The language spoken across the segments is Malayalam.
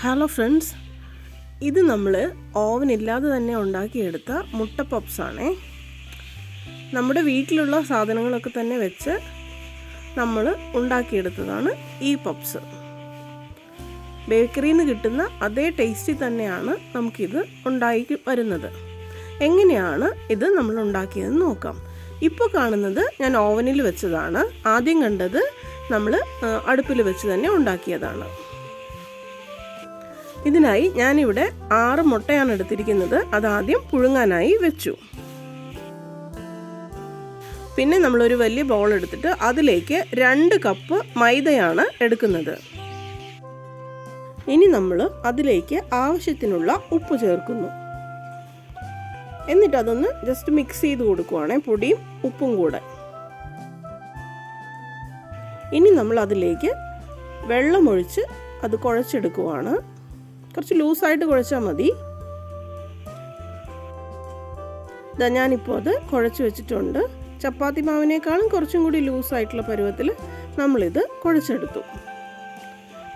ഹലോ ഫ്രണ്ട്സ് ഇത് നമ്മൾ ഓവൻ ഇല്ലാതെ തന്നെ ഉണ്ടാക്കിയെടുത്ത മുട്ട പപ്സാണേ നമ്മുടെ വീട്ടിലുള്ള സാധനങ്ങളൊക്കെ തന്നെ വെച്ച് നമ്മൾ ഉണ്ടാക്കിയെടുത്തതാണ് ഈ പപ്സ് ബേക്കറിയിൽ നിന്ന് കിട്ടുന്ന അതേ ടേസ്റ്റിൽ തന്നെയാണ് നമുക്കിത് ഉണ്ടായി വരുന്നത്. എങ്ങനെയാണ് ഇത് നമ്മൾ ഉണ്ടാക്കിയതെന്ന് നോക്കാം. ഇപ്പോൾ കാണുന്നത് ഞാൻ ഓവനിൽ വെച്ചതാണ്. ആദ്യം കണ്ടത് നമ്മൾ അടുപ്പിൽ വെച്ച് തന്നെ ഉണ്ടാക്കിയതാണ്. ഇതിനായി ഞാനിവിടെ ആറ് മുട്ടയാണ് എടുത്തിരിക്കുന്നത്. അതാദ്യം പുഴുങ്ങാനായി വെച്ചു. പിന്നെ നമ്മളൊരു വലിയ ബൗൾ എടുത്തിട്ട് അതിലേക്ക് രണ്ട് കപ്പ് മൈദയാണ് എടുക്കുന്നത്. ഇനി നമ്മൾ അതിലേക്ക് ആവശ്യത്തിനുള്ള ഉപ്പ് ചേർക്കുന്നു. എന്നിട്ട് അതൊന്ന് ജസ്റ്റ് മിക്സ് ചെയ്ത് കൊടുക്കുവാണേ പൊടിയും ഉപ്പും കൂടെ. ഇനി നമ്മൾ അതിലേക്ക് വെള്ളമൊഴിച്ച് അത് കുഴച്ചെടുക്കുവാണ്. കുറച്ച് ലൂസായിട്ട് കുഴച്ചാൽ മതി. ഇതാ ഞാനിപ്പോൾ അത് കുഴച്ച് വെച്ചിട്ടുണ്ട്. ചപ്പാത്തി മാവിനേക്കാളും കുറച്ചും കൂടി ലൂസായിട്ടുള്ള പരുവത്തിൽ നമ്മളിത് കുഴച്ചെടുത്തു.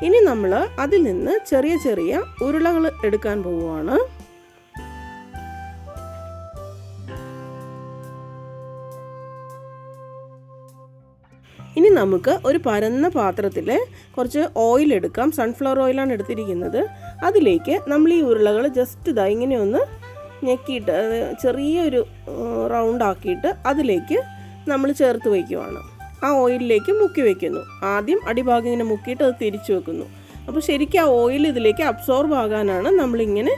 ഇനി നമ്മൾ അതിൽ നിന്ന് ചെറിയ ചെറിയ ഉരുളകൾ എടുക്കാൻ പോവുകയാണ് ഇനി നമുക്ക് ഒരു പരന്ന പാത്രത്തിൽ കുറച്ച് ഓയിൽ എടുക്കാം. സൺഫ്ലവർ ഓയിലാണ് എടുത്തിരിക്കുന്നത്. അതിലേക്ക് നമ്മൾ ഈ ഉരുളകൾ ജസ്റ്റ് ഇതാ ഇങ്ങനെ ഒന്ന് ഞെക്കിയിട്ട് ചെറിയൊരു റൗണ്ട് ആക്കിയിട്ട് അതിലേക്ക് നമ്മൾ ചേർത്ത് വയ്ക്കുവാണ്. ആ ഓയിലിലേക്ക് മുക്കി വയ്ക്കുന്നു. ആദ്യം അടിഭാഗം ഇങ്ങനെ മുക്കിയിട്ട് അത് തിരിച്ചു വെക്കുന്നു. അപ്പോൾ ശരിക്കും ആ ഓയിൽ ഇതിലേക്ക് അബ്സോർബ് ആകാനാണ് നമ്മളിങ്ങനെ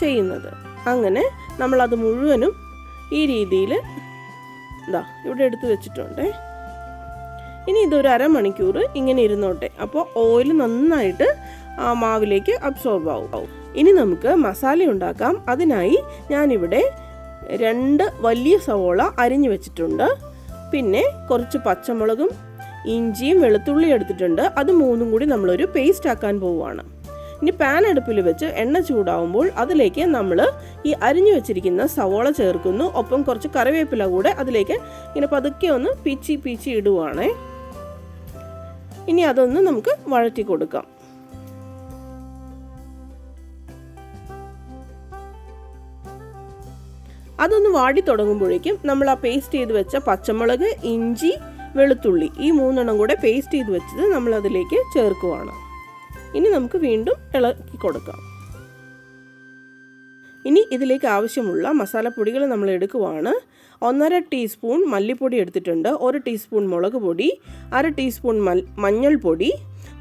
ചെയ്യുന്നത്. അങ്ങനെ നമ്മളത് മുഴുവനും ഈ രീതിയിൽ ഇതാ ഇവിടെ എടുത്ത് വെച്ചിട്ടുണ്ടേ. ഇനി ഇതൊരു അരമണിക്കൂർ ഇങ്ങനെ ഇരുന്നോട്ടെ. അപ്പോൾ ഓയിൽ നന്നായിട്ട് ആ മാവിലേക്ക് അബ്സോർബ് ആവും. ഇനി നമുക്ക് മസാല ഉണ്ടാക്കാം. അതിനായി ഞാനിവിടെ രണ്ട് വലിയ സവോള അരിഞ്ഞു വെച്ചിട്ടുണ്ട്. പിന്നെ കുറച്ച് പച്ചമുളകും ഇഞ്ചിയും വെളുത്തുള്ളി എടുത്തിട്ടുണ്ട്. അത് മൂന്നും കൂടി നമ്മളൊരു പേസ്റ്റ് ആക്കാൻ പോവുകയാണ്. ഇനി പാൻ അടുപ്പിൽ വെച്ച് എണ്ണ ചൂടാവുമ്പോൾ അതിലേക്ക് നമ്മൾ ഈ അരിഞ്ഞു വെച്ചിരിക്കുന്ന സവോള ചേർക്കുന്നു. ഒപ്പം കുറച്ച് കറിവേപ്പില കൂടെ അതിലേക്ക് ഇങ്ങനെ പതുക്കെ ഒന്ന് പീച്ചി പീച്ചി ഇടുവാണേ. ഇനി അതൊന്ന് നമുക്ക് വഴറ്റി കൊടുക്കാം. അതൊന്ന് വാടി തുടങ്ങുമ്പോഴേക്കും നമ്മൾ ആ പേസ്റ്റ് ചെയ്ത് വെച്ച പച്ചമുളക് ഇഞ്ചി വെളുത്തുള്ളി ഈ മൂന്നെണ്ണം കൂടെ പേസ്റ്റ് ചെയ്ത് വെച്ചത് നമ്മൾ അതിലേക്ക് ചേർക്കുവാണ്. ഇനി നമുക്ക് വീണ്ടും ഇളക്കി കൊടുക്കാം. ഇനി ഇതിലേക്ക് ആവശ്യമുള്ള മസാലപ്പൊടികൾ നമ്മൾ എടുക്കുവാണ്. ഒന്നര ടീസ്പൂൺ മല്ലിപ്പൊടി എടുത്തിട്ടുണ്ട് ഒരു ടീസ്പൂൺ മുളക് പൊടി അര ടീസ്പൂൺ മഞ്ഞൾപ്പൊടി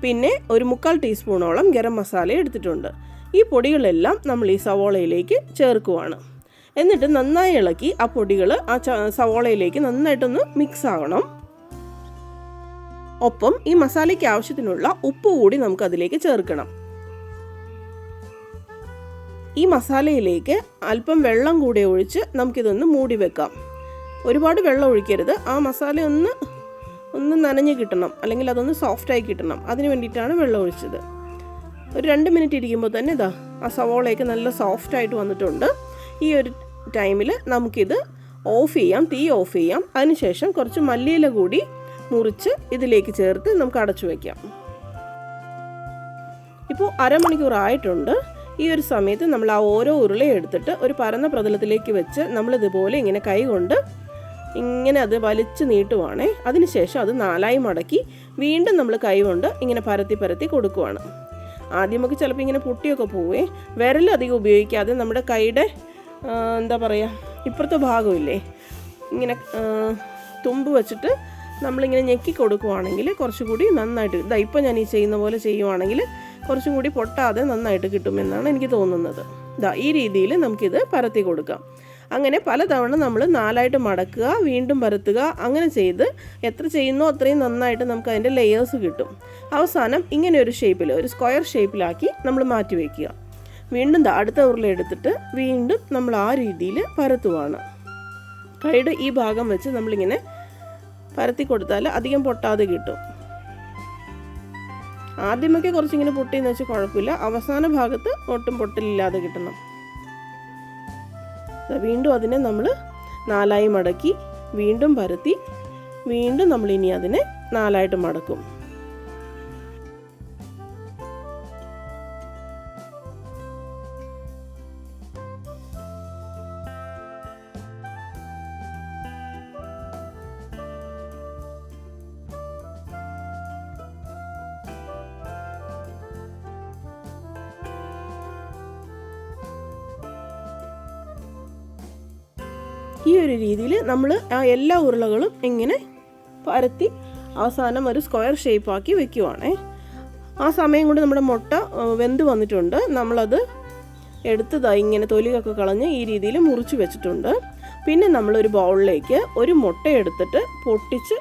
പിന്നെ ഒരു മുക്കാൽ ടീസ്പൂണോളം ഗരം മസാല എടുത്തിട്ടുണ്ട്. ഈ പൊടികളെല്ലാം നമ്മൾ ഈ സവോളയിലേക്ക് ചേർക്കുവാണ്. എന്നിട്ട് നന്നായി ഇളക്കി ആ പൊടികൾ ആ സവോളയിലേക്ക് നന്നായിട്ടൊന്ന് മിക്സ് ആകണം ഒപ്പം ഈ മസാലയ്ക്ക് ആവശ്യത്തിനുള്ള ഉപ്പ് കൂടി നമുക്ക് അതിലേക്ക് ചേർക്കണം. ഈ മസാലയിലേക്ക് അല്പം വെള്ളം കൂടെ ഒഴിച്ച് നമുക്കിതൊന്ന് മൂടി വെക്കാം. ഒരുപാട് വെള്ളം ഒഴിക്കരുത്. ആ മസാല ഒന്ന് ഒന്ന് നനഞ്ഞ് കിട്ടണം. അല്ലെങ്കിൽ അതൊന്ന് സോഫ്റ്റായി കിട്ടണം. അതിന് വേണ്ടിയിട്ടാണ് വെള്ളം ഒഴിച്ചത്. ഒരു രണ്ട് മിനിറ്റ് ഇരിക്കുമ്പോൾ തന്നെ ഇതാ ആ സവോളയൊക്കെ നല്ല സോഫ്റ്റായിട്ട് വന്നിട്ടുണ്ട്. ഈ ഒരു ടൈമിൽ നമുക്കിത് ഓഫ് ചെയ്യാം തീ ഓഫ് ചെയ്യാം. അതിനുശേഷം കുറച്ച് മല്ലിയില കൂടി മുറിച്ച് ഇതിലേക്ക് ചേർത്ത് നമുക്ക് അടച്ചു വയ്ക്കാം ഇപ്പോൾ അരമണിക്കൂർ ആയിട്ടുണ്ട്. ഈ ഒരു സമയത്ത് നമ്മൾ ആ ഓരോ ഉരുളയും എടുത്തിട്ട് ഒരു പരന്ന പ്രതലത്തിലേക്ക് വെച്ച് നമ്മൾ ഇതുപോലെ ഇങ്ങനെ കൈ കൊണ്ട് ഇങ്ങനെ അത് വലിച്ചു നീട്ടുവാണേ. അതിനുശേഷം അത് നാലായി മടക്കി വീണ്ടും നമ്മൾ കൈകൊണ്ട് ഇങ്ങനെ പരത്തി പരത്തി കൊടുക്കുവാണ്. ആദ്യമൊക്കെ ചിലപ്പോൾ ഇങ്ങനെ പൊട്ടിയൊക്കെ പോവേ. വിരലധികം ഉപയോഗിക്കാതെ നമ്മുടെ കൈയുടെ എന്താ പറയുക ഇപ്പുറത്തെ ഭാഗമില്ലേ? ഇങ്ങനെ തുമ്പ് വെച്ചിട്ട് നമ്മളിങ്ങനെ ഞെക്കി കൊടുക്കുവാണെങ്കിൽ കുറച്ചുകൂടി നന്നായിട്ട് ഇതാ ഇപ്പോൾ ഞാൻ ഈ ചെയ്യുന്ന പോലെ ചെയ്യുവാണെങ്കിൽ കുറച്ചും കൂടി പൊട്ടാതെ നന്നായിട്ട് കിട്ടുമെന്നാണ് എനിക്ക് തോന്നുന്നത്. ഇതാ ഈ രീതിയിൽ നമുക്കിത് പരത്തി കൊടുക്കാം. അങ്ങനെ പലതവണ നമ്മൾ നാലായിട്ട് മടക്കുക വീണ്ടും പരത്തുക അങ്ങനെ ചെയ്ത് എത്ര ചെയ്യുന്നോ അത്രയും നന്നായിട്ട് നമുക്ക് അതിന്റെ ലെയേഴ്സ് കിട്ടും. അവസാനം ഇങ്ങനെ ഒരു ഷേപ്പിൽ ഒരു സ്ക്വയർ ഷേപ്പിലാക്കി നമ്മൾ മാറ്റി വയ്ക്കുക വീണ്ടും അടുത്ത ഉരുള എടുത്തിട്ട് വീണ്ടും നമ്മൾ ആ രീതിയിൽ പരത്തുവാണ്. കൈയുടെ ഈ ഭാഗം വെച്ച് നമ്മളിങ്ങനെ പരത്തി കൊടുത്താൽ അധികം പൊട്ടാതെ കിട്ടും. ആദ്യമൊക്കെ കുറച്ചിങ്ങനെ പൊട്ടിയെന്ന് വെച്ചാൽ കുഴപ്പമില്ല. അവസാന ഭാഗത്ത് ഒട്ടും പൊട്ടലില്ലാതെ കിട്ടണം. വീണ്ടും അതിനെ നമ്മൾ നാലായി മടക്കി വീണ്ടും പരത്തി വീണ്ടും നമ്മൾ ഇനി അതിനെ നാലായിട്ട് മടക്കും. ഈ ഒരു രീതിയിൽ നമ്മൾ ആ എല്ലാ ഉരുളകളും ഇങ്ങനെ പരത്തി അവസാനം ഒരു സ്ക്വയർ ഷേപ്പാക്കി വെക്കുവാണേ. ആ സമയം കൊണ്ട് നമ്മുടെ മുട്ട വെന്ത് വന്നിട്ടുണ്ട്. നമ്മളത് എടുത്തതായി ഇങ്ങനെ തൊലിയൊക്കെ കളഞ്ഞ് ഈ രീതിയിൽ മുറിച്ച് വെച്ചിട്ടുണ്ട്. പിന്നെ നമ്മളൊരു ബൗളിലേക്ക് ഒരു മുട്ട എടുത്തിട്ട് പൊട്ടിച്ച്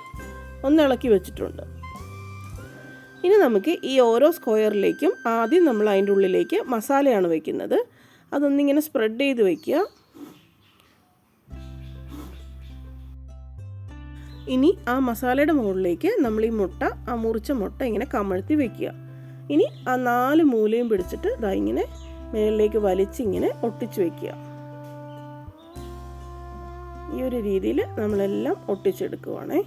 ഒന്ന് ഇളക്കി വെച്ചിട്ടുണ്ട്. ഇനി നമുക്ക് ഈ ഓരോ സ്ക്വയറിലേക്കും ആദ്യം നമ്മൾ അതിന്റെ ഉള്ളിലേക്ക് മസാലയാണ് വയ്ക്കുന്നത് അതൊന്നിങ്ങനെ സ്പ്രെഡ് ചെയ്ത് വെക്കുക. ഇനി ആ മസാലയുടെ മുകളിലേക്ക് നമ്മൾ ഈ മുട്ട ആ മുറിച്ച മുട്ട ഇങ്ങനെ കമഴ്ത്തി വെക്കുക. ഇനി ആ നാല് മൂലയും പിടിച്ചിട്ട് ഇതാ ഇങ്ങനെ മേളിലേക്ക് വലിച്ചിങ്ങനെ ഒട്ടിച്ചു വെക്കുക. ഈ ഒരു രീതിയിൽ നമ്മളെല്ലാം ഒട്ടിച്ചെടുക്കുവാണേ.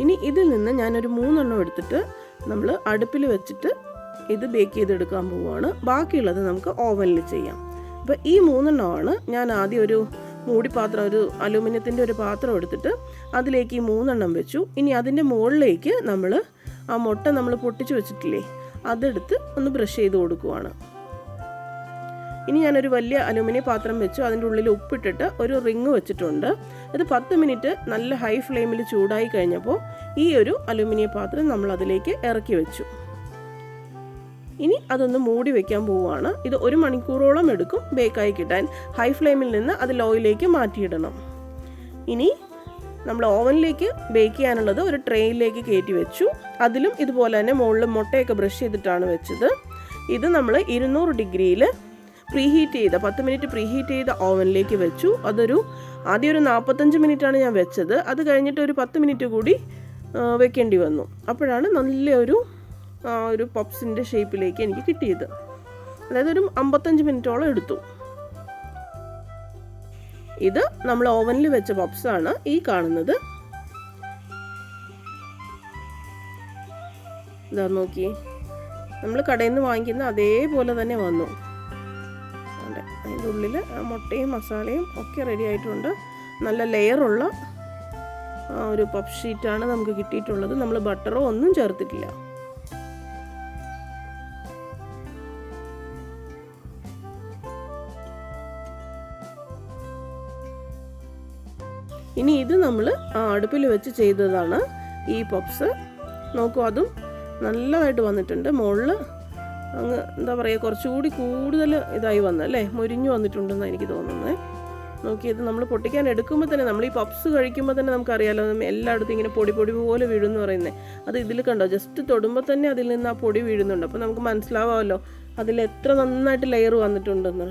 ഇനി ഇതിൽ നിന്ന് ഞാനൊരു മൂന്നെണ്ണം എടുത്തിട്ട് നമ്മൾ അടുപ്പിൽ വെച്ചിട്ട് ഇത് ബേക്ക് ചെയ്തെടുക്കാൻ പോവുകയാണ് ബാക്കിയുള്ളത് നമുക്ക് ഓവനിൽ ചെയ്യാം. അപ്പോൾ ഈ മൂന്നെണ്ണമാണ് ഞാൻ ആദ്യം ഒരു മൂടിപ്പാത്രം ഒരു അലൂമിനിയത്തിന്റെ ഒരു പാത്രം എടുത്തിട്ട് അതിലേക്ക് ഈ മൂന്നെണ്ണം വെച്ചു. ഇനി അതിന്റെ മുകളിലേക്ക് നമ്മൾ ആ മുട്ട നമ്മൾ പൊട്ടിച്ച് വെച്ചിട്ടില്ലേ അതെടുത്ത് ഒന്ന് ബ്രഷ് ചെയ്ത് കൊടുക്കുവാണ്. ഇനി ഞാനൊരു വലിയ അലുമിനിയം പാത്രം വെച്ചു. അതിന്റെ ഉള്ളിൽ ഉപ്പിട്ടിട്ട് ഒരു റിങ് വെച്ചിട്ടുണ്ട്. ഇത് പത്ത് മിനിറ്റ് നല്ല ഹൈ ഫ്ലെയിമിൽ ചൂടായി കഴിഞ്ഞപ്പോൾ ഈ ഒരു അലുമിനിയം പാത്രം നമ്മൾ അതിലേക്ക് ഇറക്കി വെച്ചു. ഇനി അതൊന്ന് മൂടി വെക്കാൻ പോവുകയാണ് ഇത് ഒരു മണിക്കൂറോളം എടുക്കും ബേക്കായി കിട്ടാൻ. ഹൈ ഫ്ലെയിമിൽ നിന്ന് അത് ലോയിലേക്ക് മാറ്റിയിടണം. ഇനി നമ്മൾ ഓവനിലേക്ക് ബേക്ക് ചെയ്യാനുള്ളത് ഒരു ട്രെയിനിലേക്ക് കയറ്റി വെച്ചു. അതിലും ഇതുപോലെ തന്നെ മുകളിൽ മുട്ടയൊക്കെ ബ്രഷ് ചെയ്തിട്ടാണ് വെച്ചത്. ഇത് നമ്മൾ ഇരുന്നൂറ് ഡിഗ്രിയിൽ പ്രീഹീറ്റ് ചെയ്ത പത്ത് മിനിറ്റ് പ്രീഹീറ്റ് ചെയ്ത ഓവനിലേക്ക് വെച്ചു. അതൊരു ആദ്യം ഒരു നാൽപ്പത്തഞ്ച് മിനിറ്റാണ് ഞാൻ വെച്ചത്. അത് കഴിഞ്ഞിട്ട് ഒരു പത്ത് മിനിറ്റ് കൂടി വെക്കേണ്ടി വന്നു. അപ്പോഴാണ് നല്ലൊരു ഒരു പപ്സിന്റെ ഷേപ്പിലേക്ക് എനിക്ക് കിട്ടിയത്. അതായത് ഒരു അമ്പത്തഞ്ച് മിനിറ്റോളം എടുത്തു. ഇത് നമ്മൾ ഓവനിൽ വെച്ച പപ്സാണ് ഈ കാണുന്നത്. ഇതാ നോക്കി. നമ്മൾ കടയിൽ നിന്ന് വാങ്ങിക്കുന്ന അതേപോലെ തന്നെ വന്നു. അതെ അതിന്റെ ഉള്ളിൽ മുട്ടയും മസാലയും ഒക്കെ റെഡി ആയിട്ടുണ്ട്. നല്ല ലെയറുള്ള ഒരു പഫ് ഷീറ്റാണ് നമുക്ക് കിട്ടിയിട്ടുള്ളത്. നമ്മൾ ബട്ടറോ ഒന്നും ചേർത്തിട്ടില്ല. ഇനി ഇത് നമ്മൾ അടുപ്പിൽ വെച്ച് ചെയ്തതാണ് ഈ പപ്സ്. നോക്കൂ അതും നല്ലതായിട്ട് വന്നിട്ടുണ്ട്. മുകളിൽ അങ്ങ് എന്താ പറയുക കുറച്ചുകൂടി കൂടുതൽ ഇതായി വന്നല്ലേ മുരിഞ്ഞു വന്നിട്ടുണ്ടെന്ന് എനിക്ക് തോന്നുന്നത് നോക്കിയത് നമ്മൾ പൊട്ടിക്കാൻ എടുക്കുമ്പോൾ തന്നെ നമ്മൾ ഈ പപ്സ് കഴിക്കുമ്പോൾ തന്നെ നമുക്കറിയാലോ എല്ലായിടത്തും ഇങ്ങനെ പൊടി പൊടി പോലെ വീഴുന്നു പറയുന്നത് അത് ഇതിൽ കണ്ടോ? ജസ്റ്റ് തൊടുമ്പോൾ തന്നെ അതിൽ നിന്ന് ആ പൊടി വീഴുന്നുണ്ട്. അപ്പോൾ നമുക്ക് മനസ്സിലാവാമല്ലോ അതിൽ എത്ര നന്നായിട്ട് ലെയർ വന്നിട്ടുണ്ടെന്ന്.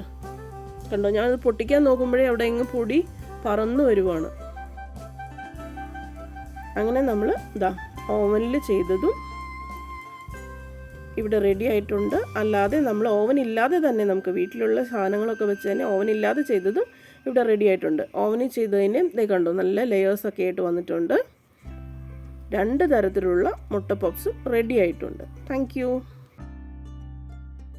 കണ്ടോ? ഞാനത് പൊട്ടിക്കാൻ നോക്കുമ്പോഴേ അവിടെ എങ്ങ് പൊടി പറന്നു വരുവാണ്. അങ്ങനെ നമ്മൾ ഇതാ ഓവനിൽ ചെയ്തതും ഇവിടെ റെഡി ആയിട്ടുണ്ട്. അല്ലാതെ നമ്മൾ ഓവൻ ഇല്ലാതെ തന്നെ നമുക്ക് വീട്ടിലുള്ള സാധനങ്ങളൊക്കെ വെച്ച് തന്നെ ഓവൻ ഇല്ലാതെ ചെയ്തതും ഇവിടെ റെഡി ആയിട്ടുണ്ട്. ഓവനിൽ ചെയ്തതിന് ഇതേ കണ്ടു നല്ല ലെയേഴ്സൊക്കെ ആയിട്ട് വന്നിട്ടുണ്ട്. രണ്ട് തരത്തിലുള്ള മുട്ട പപ്സും റെഡി ആയിട്ടുണ്ട്. താങ്ക്